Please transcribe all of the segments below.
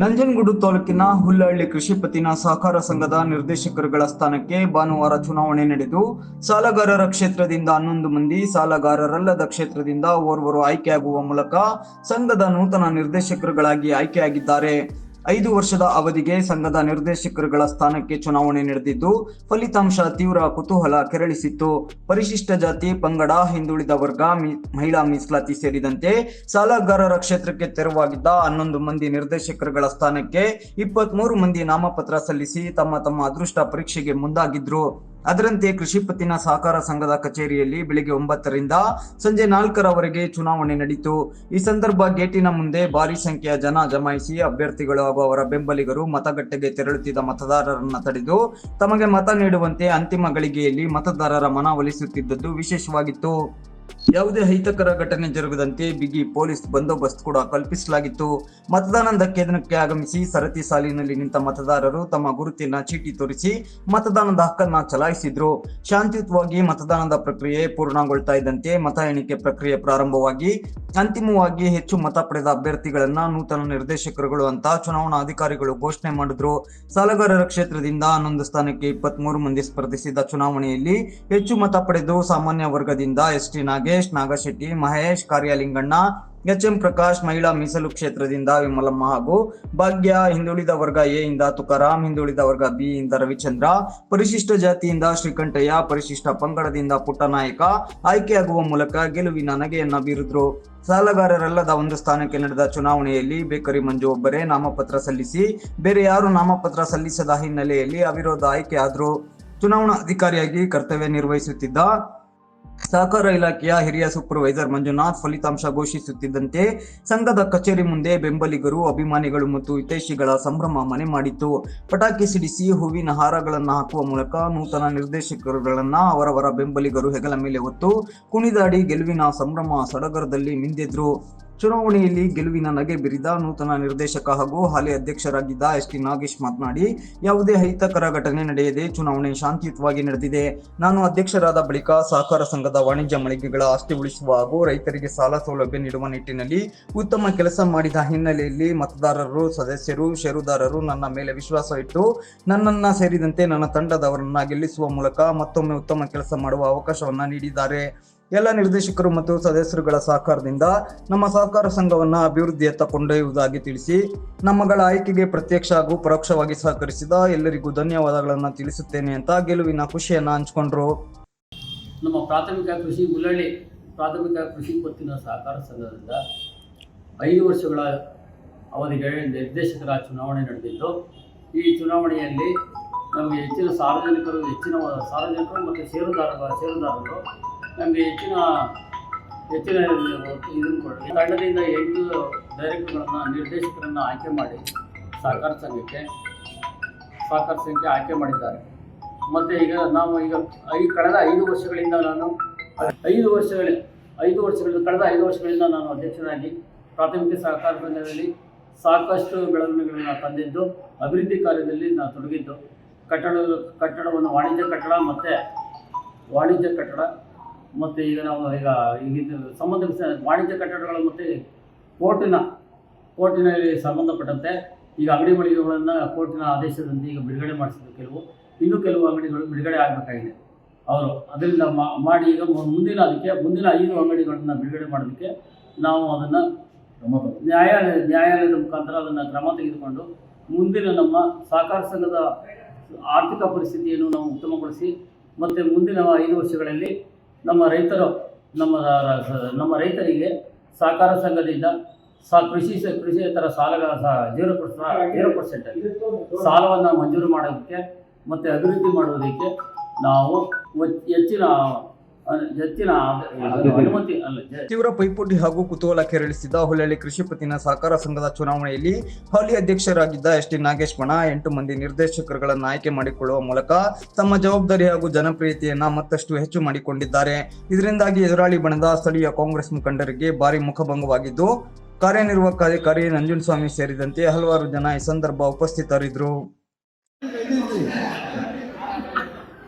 ನಂಜನಗೂಡು ತಾಲೂಕಿನ ಹುಲ್ಲಹಳ್ಳಿ ಕೃಷಿ ಪತ್ತಿನ ಸಹಕಾರ ಸಂಘದ ನಿರ್ದೇಶಕರುಗಳ ಸ್ಥಾನಕ್ಕೆ ಭಾನುವಾರ ಚುನಾವಣೆ ನಡೆದು ಸಾಲಗಾರರ ಕ್ಷೇತ್ರದಿಂದ ಹನ್ನೊಂದು ಮಂದಿ, ಸಾಲಗಾರರಲ್ಲದ ಕ್ಷೇತ್ರದಿಂದ ಓರ್ವರು ಆಯ್ಕೆಯಾಗುವ ಮೂಲಕ ಸಂಘದ ನೂತನ ನಿರ್ದೇಶಕರುಗಳಾಗಿ ಆಯ್ಕೆಯಾಗಿದ್ದಾರೆ. ಐದು ವರ್ಷದ ಅವಧಿಗೆ ಸಂಘದ ನಿರ್ದೇಶಕರುಗಳ ಸ್ಥಾನಕ್ಕೆ ಚುನಾವಣೆ ನಡೆದಿದ್ದು, ಫಲಿತಾಂಶ ತೀವ್ರ ಕುತೂಹಲ ಕೆರಳಿಸಿತ್ತು. ಪರಿಶಿಷ್ಟ ಜಾತಿ, ಪಂಗಡ, ಹಿಂದುಳಿದ ವರ್ಗ ಮಹಿಳಾ ಮೀಸಲಾತಿ ಸೇರಿದಂತೆ ಸಾಲಗಾರರ ಕ್ಷೇತ್ರಕ್ಕೆ ತೆರವಾಗಿದ್ದ ಹನ್ನೊಂದು ಮಂದಿ ನಿರ್ದೇಶಕರುಗಳ ಸ್ಥಾನಕ್ಕೆ ಇಪ್ಪತ್ಮೂರು ಮಂದಿ ನಾಮಪತ್ರ ಸಲ್ಲಿಸಿ ತಮ್ಮ ತಮ್ಮ ಅದೃಷ್ಟ ಪರೀಕ್ಷೆಗೆ ಮುಂದಾಗಿದ್ರು. ಅದರಂತೆ ಕೃಷಿ ಪತ್ತಿನ ಸಹಕಾರ ಸಂಘದ ಕಚೇರಿಯಲ್ಲಿ ಬೆಳಿಗ್ಗೆ ಒಂಬತ್ತರಿಂದ ಸಂಜೆ ನಾಲ್ಕರವರೆಗೆ ಚುನಾವಣೆ ನಡೆಯಿತು ಈ ಸಂದರ್ಭ ಗೇಟಿನ ಮುಂದೆ ಭಾರಿ ಸಂಖ್ಯೆಯ ಜನ ಜಮಾಯಿಸಿ ಅಭ್ಯರ್ಥಿಗಳು ಹಾಗೂ ಅವರ ಬೆಂಬಲಿಗರು ಮತಗಟ್ಟೆಗೆ ತೆರಳುತ್ತಿದ್ದ ಮತದಾರರನ್ನ ತಡೆದು ತಮಗೆ ಮತ ನೀಡುವಂತೆ ಅಂತಿಮ ಗಳಿಗೆಯಲ್ಲಿ ಮತದಾರರ ಮನವೊಲಿಸುತ್ತಿದ್ದದ್ದು ವಿಶೇಷವಾಗಿತ್ತು. ಯಾವುದೇ ಅಹಿತಕರ ಘಟನೆ ಜರುಗದಂತೆ ಬಿಗಿ ಪೊಲೀಸ್ ಬಂದೋಬಸ್ತ್ ಕೂಡ ಕಲ್ಪಿಸಲಾಗಿತ್ತು. ಮತದಾನದ ಕೇಂದ್ರಕ್ಕೆ ಆಗಮಿಸಿ ಸರತಿ ಸಾಲಿನಲ್ಲಿ ನಿಂತ ಮತದಾರರು ತಮ್ಮ ಗುರುತಿನ ಚೀಟಿ ತೋರಿಸಿ ಮತದಾನದ ಹಕ್ಕನ್ನ ಚಲಾಯಿಸಿದ್ರು. ಶಾಂತಿಯುತವಾಗಿ ಮತದಾನದ ಪ್ರಕ್ರಿಯೆ ಪೂರ್ಣಗೊಳ್ತಾ ಇದ್ದಂತೆ ಮತ ಎಣಿಕೆ ಪ್ರಕ್ರಿಯೆ ಪ್ರಾರಂಭವಾಗಿ ಅಂತಿಮವಾಗಿ ಹೆಚ್ಚು ಮತ ಪಡೆದ ಅಭ್ಯರ್ಥಿಗಳನ್ನ ನೂತನ ನಿರ್ದೇಶಕರುಗಳು ಅಂತ ಚುನಾವಣಾ ಅಧಿಕಾರಿಗಳು ಘೋಷಣೆ ಮಾಡಿದ್ರು. ಸಾಲಗಾರರ ಕ್ಷೇತ್ರದಿಂದ ಹನ್ನೊಂದು ಸ್ಥಾನಕ್ಕೆ ಇಪ್ಪತ್ಮೂರು ಮಂದಿ ಸ್ಪರ್ಧಿಸಿದ ಚುನಾವಣೆಯಲ್ಲಿ ಹೆಚ್ಚು ಮತ ಪಡೆದು ಸಾಮಾನ್ಯ ವರ್ಗದಿಂದ ಎಸ್ಟಿನಾಗೆ ನಾಗೇಶ್ ನಾಗಶೆಟ್ಟಿ, ಮಹೇಶ್ ಕಾರ್ಯಲಿಂಗಣ್ಣ ಎಚ್ ಎಂ ಪ್ರಕಾಶ್ ಮಹಿಳಾ ಮೀಸಲು ಕ್ಷೇತ್ರದಿಂದ ವಿಮಲಮ್ಮ ಹಾಗೂ ಭಾಗ್ಯ ಹಿಂದುಳಿದ ವರ್ಗ ಎ ಇಂದ ತುಕಾರಾಮ್, ಹಿಂದುಳಿದ ವರ್ಗ ಬಿ ಇಂದ ರವಿಚಂದ್ರ, ಪರಿಶಿಷ್ಟ ಜಾತಿಯಿಂದ ಶ್ರೀಕಂಠಯ್ಯ, ಪರಿಶಿಷ್ಟ ಪಂಗಡದಿಂದ ಪುಟ್ಟನಾಯಕ ಆಯ್ಕೆಯಾಗುವ ಮೂಲಕ ಗೆಲುವಿನ ನಗೆಯನ್ನ ಬೀರಿದ್ರು. ಸಾಲಗಾರರಲ್ಲದ ಒಂದು ಸ್ಥಾನಕ್ಕೆ ನಡೆದ ಚುನಾವಣೆಯಲ್ಲಿ ಬೇಕರಿ ಮಂಜು ಒಬ್ಬರೇ ನಾಮಪತ್ರ ಸಲ್ಲಿಸಿ, ಬೇರೆ ಯಾರು ನಾಮಪತ್ರ ಸಲ್ಲಿಸದ ಹಿನ್ನೆಲೆಯಲ್ಲಿ ಅವಿರೋಧ ಆಯ್ಕೆಯಾದ್ರು ಚುನಾವಣಾ ಅಧಿಕಾರಿಯಾಗಿ ಕರ್ತವ್ಯ ನಿರ್ವಹಿಸುತ್ತಿದ್ದ ಸಹಕಾರ ಇಲಾಖೆಯ ಹಿರಿಯ ಸೂಪರ್ವೈಸರ್ ಮಂಜುನಾಥ್ ಫಲಿತಾಂಶ ಘೋಷಿಸುತ್ತಿದ್ದಂತೆ ಸಂಘದ ಕಚೇರಿ ಮುಂದೆ ಬೆಂಬಲಿಗರು, ಅಭಿಮಾನಿಗಳು ಮತ್ತು ಹಿತೈಷಿಗಳ ಸಂಭ್ರಮ ಮನೆ ಮಾಡಿತ್ತು. ಪಟಾಕಿ ಸಿಡಿಸಿ ಹೂವಿನ ಹಾರಗಳನ್ನು ಹಾಕುವ ಮೂಲಕ ನೂತನ ನಿರ್ದೇಶಕರುಗಳನ್ನ ಅವರವರ ಬೆಂಬಲಿಗರು ಹೆಗಲ ಮೇಲೆ ಹೊತ್ತು ಕುಣಿದಾಡಿ ಗೆಲುವಿನ ಸಂಭ್ರಮ ಸಡಗರದಲ್ಲಿ ಮಿಂದೆದ್ರು. ಚುನಾವಣೆಯಲ್ಲಿ ಗೆಲುವಿನ ನಗೆ ಬಿರಿದ ನೂತನ ನಿರ್ದೇಶಕ ಹಾಗೂ ಹಾಲಿ ಅಧ್ಯಕ್ಷರಾಗಿದ್ದ ಎಸ್ ಟಿ ನಾಗೇಶ್ ಮಾತನಾಡಿ, ಯಾವುದೇ ಅಹಿತಕರ ಘಟನೆ ನಡೆಯದೆ ಚುನಾವಣೆ ಶಾಂತಿಯುತವಾಗಿ ನಡೆದಿದೆ. ನಾನು ಅಧ್ಯಕ್ಷರಾದ ಬಳಿಕ ಸಹಕಾರ ಸಂಘದ ವಾಣಿಜ್ಯ ಮಳಿಗೆಗಳ ಆಸ್ತಿ ಉಳಿಸುವ ಹಾಗೂ ರೈತರಿಗೆ ಸಾಲ ಸೌಲಭ್ಯ ನೀಡುವ ನಿಟ್ಟಿನಲ್ಲಿ ಉತ್ತಮ ಕೆಲಸ ಮಾಡಿದ ಹಿನ್ನೆಲೆಯಲ್ಲಿ ಮತದಾರರು, ಸದಸ್ಯರು, ಷೇರುದಾರರು ನನ್ನ ಮೇಲೆ ವಿಶ್ವಾಸ ಇಟ್ಟು ನನ್ನನ್ನ ಸೇರಿದಂತೆ ನನ್ನ ತಂಡದವರನ್ನ ಗೆಲ್ಲಿಸುವ ಮೂಲಕ ಮತ್ತೊಮ್ಮೆ ಉತ್ತಮ ಕೆಲಸ ಮಾಡುವ ಅವಕಾಶವನ್ನ ನೀಡಿದ್ದಾರೆ. ಎಲ್ಲ ನಿರ್ದೇಶಕರು ಮತ್ತು ಸದಸ್ಯರುಗಳ ಸಹಕಾರದಿಂದ ನಮ್ಮ ಸಹಕಾರ ಸಂಘವನ್ನು ಅಭಿವೃದ್ಧಿಯತ್ತ ಕೊಂಡೊಯ್ಯುವುದಾಗಿ ತಿಳಿಸಿ ನಮ್ಮಗಳ ಆಯ್ಕೆಗೆ ಪ್ರತ್ಯಕ್ಷ ಹಾಗೂ ಪರೋಕ್ಷವಾಗಿ ಸಹಕರಿಸಿದ ಎಲ್ಲರಿಗೂ ಧನ್ಯವಾದಗಳನ್ನು ತಿಳಿಸುತ್ತೇನೆ ಅಂತ ಗೆಲುವಿನ ಖುಷಿಯನ್ನು ಹಂಚಿಕೊಂಡ್ರು. ನಮ್ಮ ಪ್ರಾಥಮಿಕ ಕೃಷಿ ಉಲ್ಲಳ್ಳಿ ಪ್ರಾಥಮಿಕ ಕೃಷಿ ಪತ್ತಿನ ಸಹಕಾರ ಸಂಘದಿಂದ ಐದು ವರ್ಷಗಳ ಅವಧಿಗೆ ನಿರ್ದೇಶಕರ ಚುನಾವಣೆ ನಡೆದಿದ್ದು, ಈ ಚುನಾವಣೆಯಲ್ಲಿ ನಮಗೆ ಹೆಚ್ಚಿನ ಸಾರ್ವಜನಿಕರು ಹೆಚ್ಚಿನ ಸಾರ್ವಜನಿಕರು ಮತ್ತು ಷೇರುದಾರ ಷೇರುದಾರರು ನಮಗೆ ಹೆಚ್ಚಿನ ಹೆಚ್ಚಿನ ಇದನ್ನು ಕೊಡಲಿ. ತಂಡದಿಂದ ಎಂಟು ಡೈರೆಕ್ಟರ್ಗಳನ್ನು, ನಿರ್ದೇಶಕರನ್ನು ಆಯ್ಕೆ ಮಾಡಿ ಸಹಕಾರ ಸಂಘಕ್ಕೆ ಸಹಕಾರ ಸಂಘಕ್ಕೆ ಆಯ್ಕೆ ಮಾಡಿದ್ದಾರೆ. ಮತ್ತು ಈಗ ನಾವು ಈಗ ಐ, ಕಳೆದ ಐದು ವರ್ಷಗಳಿಂದ ನಾನು ಐದು ವರ್ಷಗಳ, ಐದು ವರ್ಷಗಳಿಂದ, ಕಳೆದ ಐದು ವರ್ಷಗಳಿಂದ ನಾನು ಅಧ್ಯಕ್ಷನಾಗಿ ಪ್ರಾಥಮಿಕ ಸಹಕಾರ ಸಂಘದಲ್ಲಿ ಸಾಕಷ್ಟು ಬೆಳವಣಿಗೆಗಳನ್ನು ತಂದಿದ್ದು, ಅಭಿವೃದ್ಧಿ ಕಾರ್ಯದಲ್ಲಿ ನಾನು ತೊಡಗಿದ್ದು. ಕಟ್ಟಡ ಕಟ್ಟಡವನ್ನು ವಾಣಿಜ್ಯ ಕಟ್ಟಡ ಮತ್ತು ವಾಣಿಜ್ಯ ಕಟ್ಟಡ ಮತ್ತು ಈಗ ನಾವು ಈಗ ಈಗ ಸಂಬಂಧಿಸಿದ ವಾಣಿಜ್ಯ ಕಟ್ಟಡಗಳು ಮತ್ತು ಕೋರ್ಟಿನ ಕೋರ್ಟಿನಲ್ಲಿ ಸಂಬಂಧಪಟ್ಟಂತೆ ಈಗ ಅಂಗಡಿ ಮಳಿಗೆಗಳನ್ನು ಕೋರ್ಟಿನ ಆದೇಶದಂತೆ ಈಗ ಬಿಡುಗಡೆ ಮಾಡಿಸಿದ್ರು ಕೆಲವು. ಇನ್ನೂ ಕೆಲವು ಅಂಗಡಿಗಳು ಬಿಡುಗಡೆ ಆಗಬೇಕಾಗಿದೆ. ಅವರು ಅದರಿಂದ ಮಾ- ಮಾಡಿ ಈಗ ಮುಂದಿನ ಅದಕ್ಕೆ ಮುಂದಿನ ಐದು ಅಂಗಡಿಗಳನ್ನು ಬಿಡುಗಡೆ ಮಾಡೋದಕ್ಕೆ ನಾವು ಅದನ್ನು ನ್ಯಾಯಾಲಯ ನ್ಯಾಯಾಲಯದ ಮುಖಾಂತರ ಅದನ್ನು ಕ್ರಮ ತೆಗೆದುಕೊಂಡು ಮುಂದಿನ ನಮ್ಮ ಸಹಕಾರ ಸಂಘದ ಆರ್ಥಿಕ ಪರಿಸ್ಥಿತಿಯನ್ನು ನಾವು ಉತ್ತಮಗೊಳಿಸಿ ಮತ್ತು ಮುಂದಿನ ಐದು ವರ್ಷಗಳಲ್ಲಿ ನಮ್ಮ ರೈತರು, ನಮ್ಮ ನಮ್ಮ ರೈತರಿಗೆ ಸಹಕಾರ ಸಂಘದಿಂದ ಸಾ, ಕೃಷಿ ಸ- ಸಾಲಗಳ ಸಹ ಜೀರೋ ಜೀರೋ ಪರ್ಸೆಂಟ್ ಸಾಲವನ್ನು ಮಂಜೂರು ಮಾಡೋದಕ್ಕೆ ಮತ್ತು ಅಭಿವೃದ್ಧಿ ಮಾಡೋದಕ್ಕೆ ನಾವು ಹೆಚ್ಚಿನ ತೀವ್ರ ಪೈಪೋಟಿ ಹಾಗೂ ಕುತೂಹಲ ಕೆರಳಿಸಿದ ಹುಲ್ಲಳ್ಳಿ ಕೃಷಿ ಪತ್ತಿನ ಸಹಕಾರ ಸಂಘದ ಚುನಾವಣೆಯಲ್ಲಿ ಹಾಲಿ ಅಧ್ಯಕ್ಷರಾಗಿದ್ದ ಎಸ್ ಟಿ ನಾಗೇಶ್ ಬಣ ಎಂಟು ಮಂದಿ ನಿರ್ದೇಶಕರುಗಳನ್ನು ಆಯ್ಕೆ ಮಾಡಿಕೊಳ್ಳುವ ಮೂಲಕ ತಮ್ಮ ಜವಾಬ್ದಾರಿ ಹಾಗೂ ಜನಪ್ರಿಯತೆಯನ್ನ ಮತ್ತಷ್ಟು ಹೆಚ್ಚು ಮಾಡಿಕೊಂಡಿದ್ದಾರೆ. ಇದರಿಂದಾಗಿ ಎದುರಾಳಿ ಬಣದ ಸ್ಥಳೀಯ ಕಾಂಗ್ರೆಸ್ ಮುಖಂಡರಿಗೆ ಭಾರಿ ಮುಖಭಂಗವಾಗಿದ್ದು, ಕಾರ್ಯನಿರ್ವಾಹಕ ಅಧಿಕಾರಿ ನಂಜುಂಡಸ್ವಾಮಿ ಸೇರಿದಂತೆ ಹಲವಾರು ಜನ ಈ ಸಂದರ್ಭ ಉಪಸ್ಥಿತರಿದ್ದರು.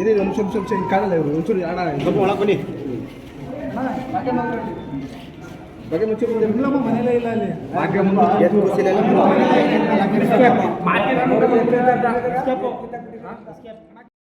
ಇದೆ ಒಂದು ನಿಮಿಷ ನಿಮಿಷ ಹಿಂಗೆ ಕಾಣಲ್ಲ ಇವರು. ಒಂಚೂರು ಅಣ್ಣ ಸ್ವಲ್ಪ ಒಳಗೆ ಬನ್ನಿ. ಬಗ್ಗೆ ಮುಚ್ಚಿ ಮನೆಯಲ್ಲೇ ಇಲ್ಲ ಅಲ್ಲಿ ಎಷ್ಟು ಮುಂದೆ